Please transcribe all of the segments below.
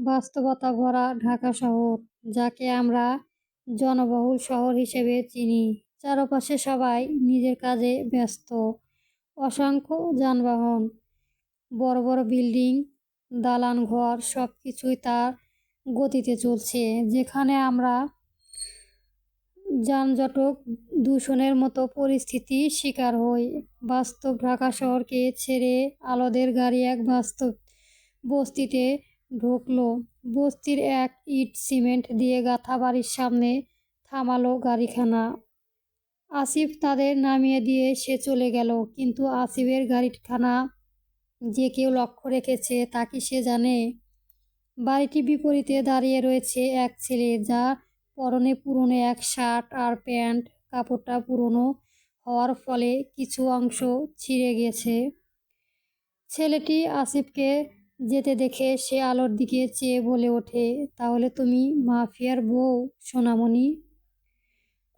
বাস্তবতা ভরা ঢাকা শহর, যাকে আমরা জনবহুল শহর হিসেবে চিনি। চারপাশে সবাই নিজের কাজে ব্যস্ত। অসংখ্য যানবাহন, বড় বড় বিল্ডিং, দালান ঘর সব কিছুই তার গতিতে চলছে। যেখানে আমরা যানজটক দূষণের মতো পরিস্থিতি শিকার হই। বাস্তব ঢাকা শহরকে ছেড়ে আলোদের গাড়ি এক বাস্তব বস্তিতে ঢুকলো। বস্তির এক ইট সিমেন্ট দিয়ে গাঁথা বাড়ির সামনে থামালো গাড়িখানা। আসিফ তাদের নামিয়ে দিয়ে সে চলে গেল, কিন্তু আসিফের গাড়িখানা যে কেউ লক্ষ্য রেখেছে তা কি সে জানে? বাড়িটি বিপরীতে দাঁড়িয়ে রয়েছে এক ছেলে, যা পরনে পুরনো এক শার্ট আর প্যান্ট। কাপড়টা পুরনো হওয়ার ফলে কিছু অংশ ছিঁড়ে গেছে। ছেলেটি আসিফকে যেতে দেখে সে আলোর দিকে চেয়ে বলে ওঠে, তাহলে তুমি মাফিয়ার বউ, সোনামণি?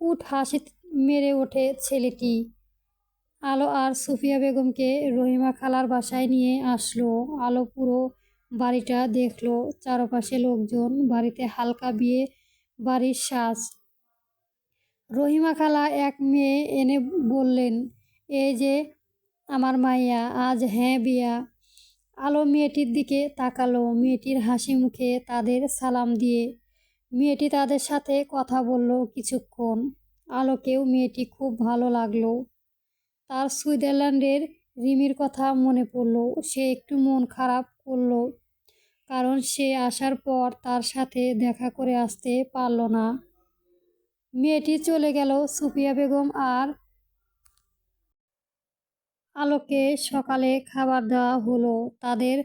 কুট হাসি মেরে ওঠে ছেলেটি। আলো আর সুফিয়া বেগমকে রহিমা খালার বাসায় নিয়ে আসলো। আলো পুরো বাড়িটা দেখল, চারপাশে লোকজন, বাড়িতে হালকা বিয়ে, বাড়ির সাজ। রহিমা খালা এক মেয়ে এনে বললেন, এই যে আমার মাইয়া, আজ হ্যাঁ বিয়া। আলো মেয়েটির দিকে তাকালো। মেয়েটির হাসি মুখে তাদের সালাম দিয়ে মেয়েটি তাদের সাথে কথা বলল কিছুক্ষণ। আলোকেও মেয়েটি খুব ভালো লাগল। তার সুইজারল্যান্ডের রিমির কথা মনে পড়ল। সে একটু মন খারাপ করল, কারণ সে আসার পর তার সাথে দেখা করে আসতে পারল না। মেয়েটি চলে গেল সুফিয়া বেগম আর আলোকে সকালে খাবার দেওয়া হলো, তাদের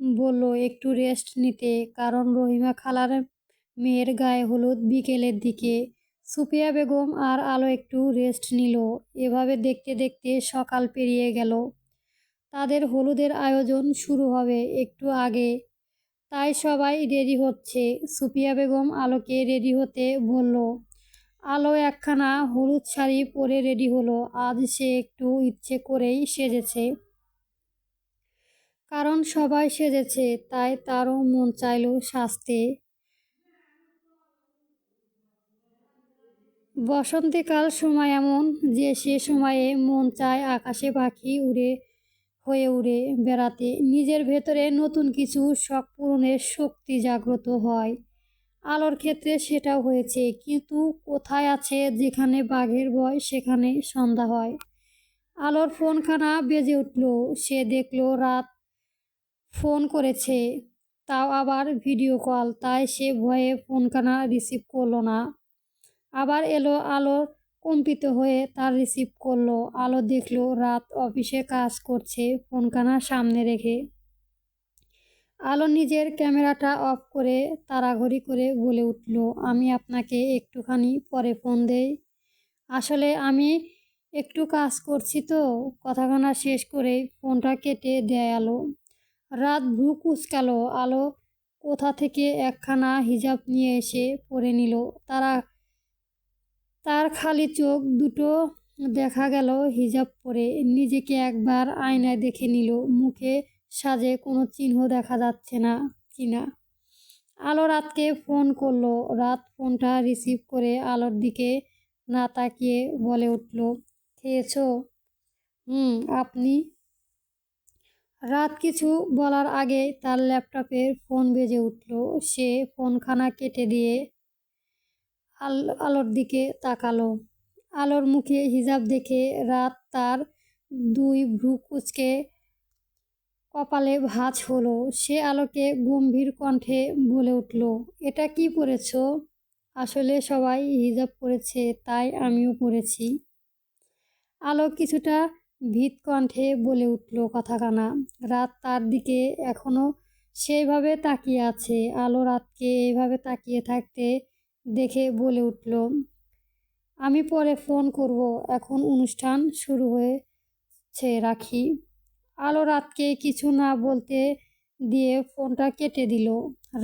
বলল, একটু রেস্ট নিতে। কারণ রহিমা খালার মেয়ের গায়ে হলুদ বিকেলের দিকে। সুফিয়া বেগম আর আলো একটু রেস্ট নিল। এভাবে দেখতে দেখতে সকাল পেরিয়ে গেল। তাদের হলুদের আয়োজন শুরু হবে একটু আগে। তাই সবাই রেডি হচ্ছে। সুফিয়া বেগম আলোকে রেডি হতে বলল আলো একখানা হলুদ শাড়ি পরে রেডি হলো। আজ সে একটু ইচ্ছে করেই সেজেছে। কারণ সবাই সেজেছে, তাই তারও মন চাইল সাজতে। বসন্তীকাল সময় এমন যে সে সময়ে মন চায় আকাশে পাখি উড়ে, হয়ে উড়ে বেড়াতে। নিজের ভেতরে নতুন কিছু শখ পূরণের শক্তি জাগ্রত হয়। আলোর ক্ষেত্রে সেটাও হয়েছে। কিন্তু কোথায় আছে যেখানে বাঘের ভয়, সেখানে সন্ধ্যা হয়। আলোর ফোনখানা বেজে উঠল। সে দেখল রাত ফোন করেছে। তাও আবার ভিডিও কল। তাই সে ভয়ে ফোনখানা রিসিভ করল না। আবার এলো আলো কম্পিত হয়ে তার রিসিভ করল। আলো দেখল রাত অফিসে কাজ করছে, ফোনখানা সামনে রেখে। আলো নিজের ক্যামেরাটা অফ করে তাড়াঘড়ি করে বলে উঠল, আমি আপনাকে একটুখানি পরে ফোন দেই। আসলে আমি একটু কাজ করছি তো। কথাখানা শেষ করে ফোনটা কেটে দেয় আলো। রাত ভ্রু কুচকালো। আলো কোথা থেকে একখানা হিজাব নিয়ে এসে পরে নিল। তারা, তার খালি চোখ দুটো দেখা গেল হিজাব পরে। নিজেকে একবার আয়নায় দেখে নিল। মুখে সাজে কোনো চিহ্ন দেখা যাচ্ছে না কিনা আলো রাতকে ফোন করল। রাত ফোনটা রিসিভ করে আলোর দিকে না তাকিয়ে বলে উঠল, খেয়েছ? হুম, আপনি? রাত কিছু বলার আগে তার ল্যাপটপের ফোন বেজে উঠল। সে ফোনখানা কেটে দিয়ে আল, আলোর দিকে তাকালো। আলোর মুখে হিজাব দেখে রাত তার দুই ভ্রু কুচকে কপালে ভাঁজ হলো, সে আলোকে গম্ভীর কণ্ঠে বলে উঠল, এটা কি পরেছ আসলে সবাই হিজাব পরেছে তাই আমিও পরেছি আলো কিছুটা ভিত কণ্ঠে বলে উঠল কথাখানা, রাত তার দিকে এখনও সেইভাবে তাকিয়ে আছে, আলো রাতকে এইভাবে তাকিয়ে থাকতে দেখে বলে উঠল, আমি পরে ফোন করব, এখন অনুষ্ঠান শুরু হয়েছে, রাখি। আলো রাতকে কিছু না বলতে দিয়ে ফোনটা কেটে দিল।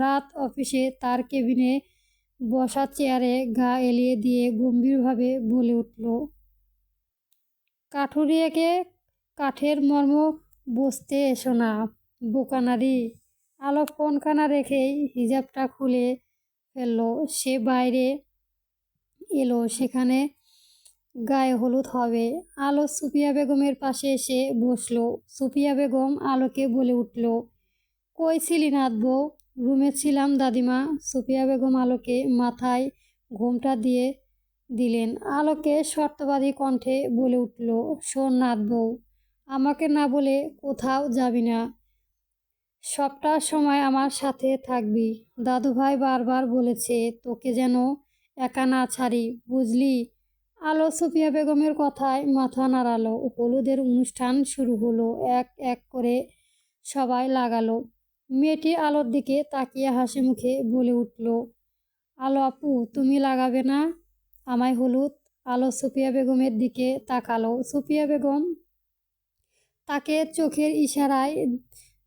রাত অফিসে তার কেবিনে বসা চেয়ারে গা এলিয়ে দিয়ে গম্ভীরভাবে বলে উঠল, কাঠুরিয়াকে কাঠের মর্ম বসতে এসো না বোকানারি আলো ফোনখানা রেখেই হিজাবটা খুলে ফেলল। সে বাইরে এলো। সেখানে গায়ে হলুদ হবে। আলো সুপিয়া বেগমের পাশে এসে বসল। সুপিয়া বেগম আলোকে বলে উঠল, কই ছিলি নাথবো রুমে ছিলাম দাদিমা। সুপিয়া বেগম আলোকে মাথায় ঘোমটা দিয়ে দিলেন। আলোকে শর্তবাদী কণ্ঠে বলে উঠল, শোন নাথবউ আমাকে না বলে কোথাও যাবি না। সবটা সময় আমার সাথে থাকবি। দাদুভাই বারবার বলেছে, তোকে যেন একা না ছাড়ি, বুঝলি? আলো সুফিয়া বেগমের কথায় মাথা নাড়ালো। হলুদের অনুষ্ঠান শুরু হলো। এক এক করে সবাই লাগালো। মেয়েটি আলোর দিকে তাকিয়ে হাসি মুখে বলে উঠল, আলো আপু, তুমি লাগাবে না? আমায় হলুদ। আলো সুফিয়া বেগমের দিকে তাকালো। সুফিয়া বেগম তাকে চোখের ইশারায়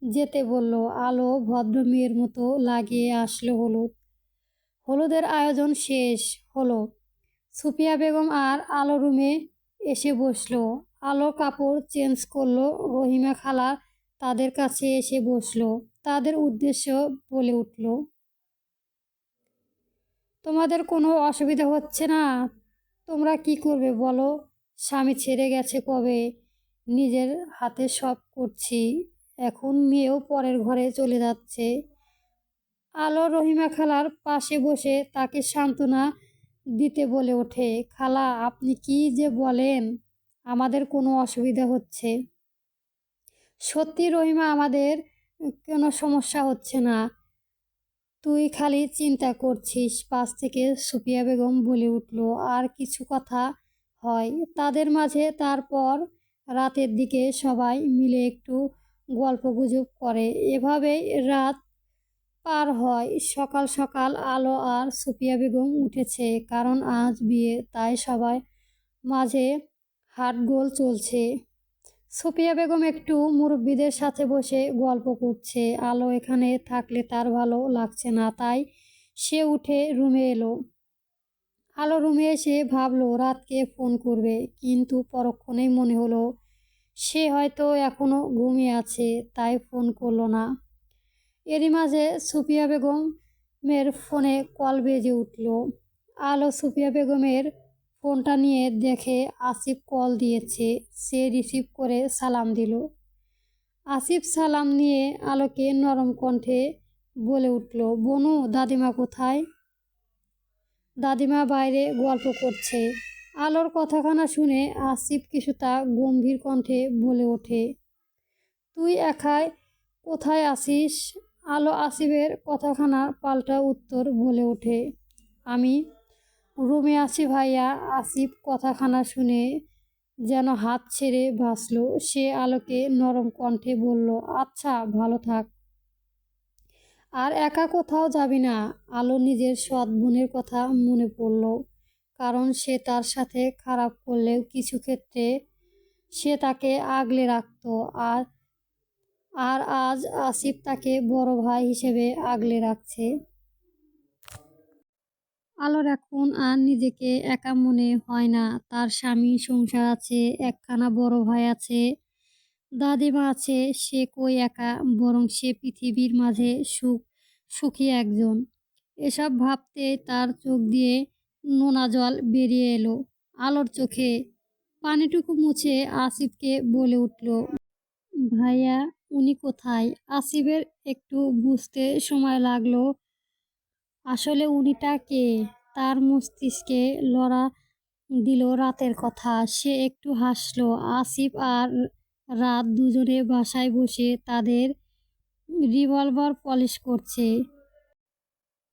যেতে বলল, আলো ভদ্র মেয়ের মতো লাগিয়ে আসলো হলুদ। হলুদের আয়োজন শেষ হলো। সুফিয়া বেগম আর আলো রুমে এসে বসল। আলো কাপড় চেঞ্জ করল, রহিমা খালা তাদের কাছে এসে বসল। তাদের উদ্দেশ্য বলে উঠল, তোমাদের কোনো অসুবিধা হচ্ছে না? তোমরা কি করবে বলো? স্বামী ছেড়ে গেছে কবে? নিজের হাতে সব করছি। এখন মেয়েও পরের ঘরে চলে যাচ্ছে। আলো রহিমা খালার পাশে বসে তাকে সান্ত্বনা দিতে বলে ওঠে, খালা, আপনি কি যে বলেন, আমাদের কোনো অসুবিধা হচ্ছে। সত্যি রহিমা, আমাদের কোনো সমস্যা হচ্ছে না। তুই খালি চিন্তা করছিস। পাশ থেকে সুফিয়া বেগম বলে উঠল, আর কিছু কথা হয়? তাদের মাঝে তারপর রাতের দিকে সবাই মিলে একটু গল্পগুজব করে। এভাবেই রাত পার হয়। সকাল সকাল আলো আর সুফিয়া বেগম উঠেছে, কারণ আজ বিয়ে, তাই সবাই মাঝে হাটগোল চলছে। সুফিয়া বেগম একটু মুরব্বীদের সাথে বসে গল্প করছে। আলো এখানে থাকলে তার ভালো লাগছে না, তাই সে উঠে রুমে এলো। আলো রুমে এসে ভাবলো রাতকে ফোন করবে? কিন্তু পরক্ষণেই মনে হলো, সে হয়তো এখনও ঘুমিয়ে আছে, তাই ফোন করল না। এরই মাঝে সুফিয়া বেগমের ফোনে কল বেজে উঠল। আলো সুফিয়া বেগমের ফোনটা নিয়ে দেখে আসিফ কল দিয়েছে। সে রিসিভ করে সালাম দিল। আসিফ সালাম নিয়ে আলোকে নরম কণ্ঠে বলে উঠল, বনু, দাদিমা কোথায়? দাদিমা বাইরে গল্প করছে। আলোর কথাখানা শুনে আসিফ কিছুটা গম্ভীর কণ্ঠে বলে ওঠে, তুই একাই কোথায় আসিস? আলো আসিফের কথাখানা পাল্টা উত্তর বলে ওঠে। আমি, রুমে আছি ভাইয়া। আসিফ কথাখানা শুনে যেন হাত ছেড়ে ভাসল। সে আলোকে নরম কণ্ঠে বলল আচ্ছা ভালো থাক। আর একা কোথাও যাবি না? আলো নিজের সৎ বোনের কথা মনে পড়ল। কারণ সে তার সাথে খারাপ করলেও কিছু ক্ষেত্রে সে তাকে আগলে রাখত। আর আর আজ আসিফ তাকে বড় ভাই হিসেবে আগলে রাখছে। আলোর এখন আর নিজেকে একা মনে হয় না। তার স্বামী সংসার আছে, একখানা বড় ভাই আছে, দাদিমা আছে, সে কই একা? বরং সে পৃথিবীর মাঝে সুখ, সুখী একজন। এসব ভাবতে তার চোখ দিয়ে নোনা জল বেরিয়ে এলো। আলোর চোখে পানিটুকু মুছে আসিফকে বলে উঠল, ভাইয়া উনি কোথায়? আসিফের একটু বুঝতে সময় লাগল। আসলে উনিটা কে? তার মস্তিষ্কে লড়া দিল রাতের কথা। সে একটু হাসলো। আসিফ আর রাত দুজনে বাসায় বসে তাদের রিভলভার পলিশ করছে।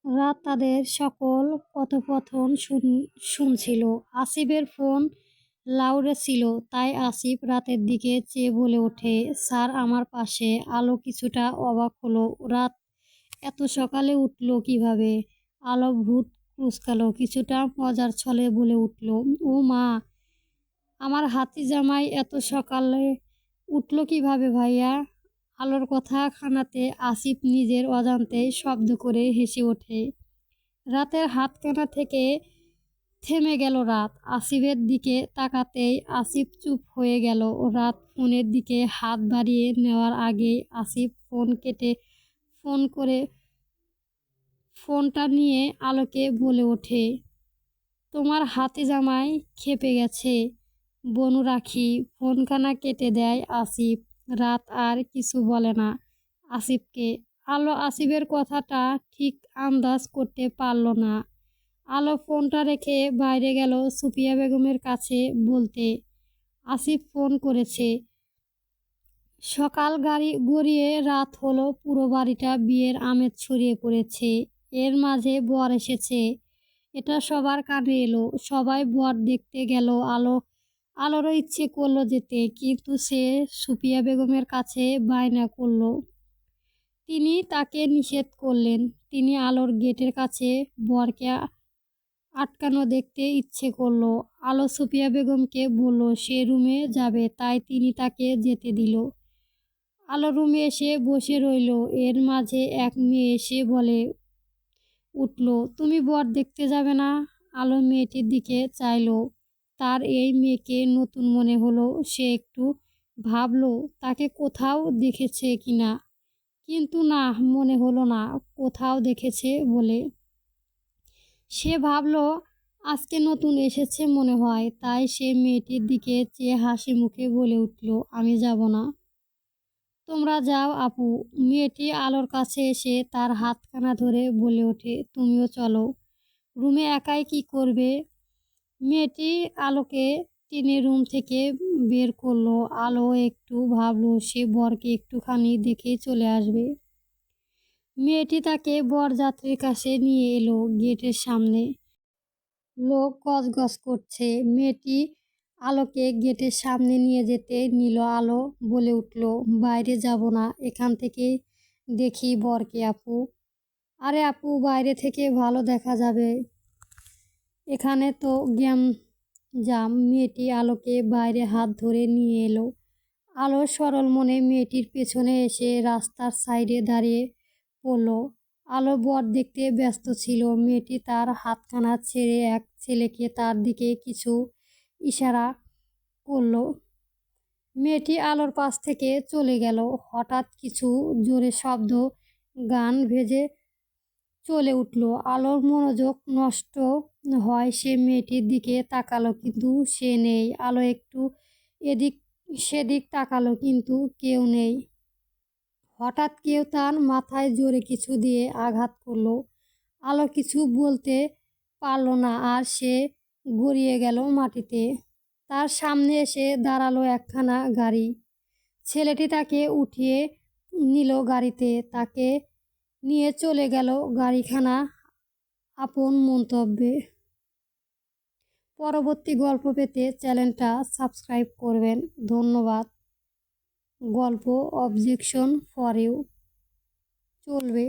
রাত তাদের সকল কথোপকথন শুনছিল। আসিফের ফোন লাউডে ছিল, তাই আসিফ রাতের দিকে চেয়ে বলে ওঠে, স্যার, আমার পাশে আলো কিছুটা অবাক হলো। রাত এত সকালে উঠল কীভাবে? আলো ভূত কুচকালো, কিছুটা মজার ছলে বলে উঠল, ও মা, আমার হাতি জামাই এত সকালে উঠল কীভাবে ভাইয়া? আলোর কথা খানাতে আসিফ নিজের অজান্তে শব্দ করে হেসে ওঠে, রাতের হাতখানা থেকে থেমে গেল রাত। আসিফের দিকে তাকাতেই আসিফ চুপ হয়ে গেল। রাত ফোনের দিকে হাত বাড়িয়ে নেওয়ার আগেই আসিফ ফোন কেটে ফোন করে ফোনটা নিয়ে আলোকে বলে ওঠে, তোমার হাতে জামাই খেপে গেছে। বনু রাখি, ফোনখানা কেটে দেয় আসিফ। রাত আর কিছু বলে না আসিফকে। আলো আসিফের কথাটা ঠিক আন্দাজ করতে পারল না। আলো ফোনটা রেখে বাইরে গেল সুফিয়া বেগমের কাছে বলতে। আসিফ ফোন করেছে। সকাল গাড়ি গড়িয়ে রাত হলো, পুরো বাড়িটা বিয়ের আমেজ ছড়িয়ে পড়েছে। এর মাঝে বর এসেছে। এটা সবার কানে এলো। সবাই বর দেখতে গেল। আলো, আলোরও ইচ্ছে করল যেতে, কিন্তু সে সুফিয়া বেগমের কাছে বায়না করল। তিনি তাকে নিষেধ করলেন। তিনি আলোর গেটের কাছে বরকে আটকানো দেখতে ইচ্ছে করল। আলো সুফিয়া বেগমকে বলল, সে রুমে যাবে। তাই তিনি তাকে যেতে দিল। আলো রুমে এসে বসে রইল। এর মাঝে এক মেয়ে এসে বলে, উঠল। তুমি বর দেখতে যাবে না? আলো মেয়েটির দিকে চাইলো। তার এই মেয়েকে নতুন মনে হলো। সে একটু ভাবলো, তাকে কোথাও দেখেছে কিনা? কিন্তু না, মনে হলো না। কোথাও দেখেছে বলে। সে ভাবলো, আজকে নতুন এসেছে মনে হয়। তাই সে মেয়েটির দিকে চেয়ে হাসি মুখে বলে উঠল, আমি যাব না। তোমরা যাও আপু। মেয়েটি আলোর কাছে এসে তার হাতখানা ধরে বলে ওঠে, তুমিও চলো। রুমে একাই কি করবে? মেয়েটি আলোকে টেনে রুম থেকে বের করল। আলো একটু ভাবলো, সে বরকে একটুখানি দেখে চলে আসবে। মেয়েটি তাকে বরযাত্রীর কাছে নিয়ে এলো গেটের সামনে। লোক গজগজ করছে। মেয়েটি আলোকে গেটের সামনে নিয়ে যেতে নিল আলো বলে উঠল, বাইরে যাব না, এখান থেকে দেখি বরকে আপু। আরে আপু, বাইরে থেকে ভালো দেখা যাবে। এখানে তো গ্যাম জাম। মেয়েটি আলোকে বাইরে হাত ধরে নিয়ে এলো। আলো সরল মনে মেয়েটির পেছনে এসে রাস্তার সাইডে দাঁড়িয়ে পড়ল আলো বর দেখতে ব্যস্ত ছিল। মেয়েটি তার হাতখানা ছেড়ে এক ছেলেকে তার দিকে কিছু ইশারা করল। মেয়েটি আলোর পাশ থেকে চলে গেল। হঠাৎ কিছু জোরে শব্দ গান ভেজে চলে উঠল। আলোর মনোযোগ নষ্ট হয় সে মেয়েটির দিকে তাকালো, কিন্তু সে নেই। আলো একটু এদিক সেদিক তাকালো, কিন্তু কেউ নেই। হঠাৎ কেউ তার মাথায় জোরে কিছু দিয়ে আঘাত করল। আলো কিছু বলতে পারল না আর সে গড়িয়ে গেল মাটিতে। তার সামনে এসে দাঁড়াল একখানা গাড়ি। ছেলেটি তাকে উঠিয়ে নিল গাড়িতে। তাকে নিয়ে চলে গেল গাড়িখানা আপন মন্তব্যে। পরবর্তী গল্প পেতে চ্যানেলটা সাবস্ক্রাইব করবেন। ধন্যবাদ। গল্প অবজেকশন ফর ইউ চলবে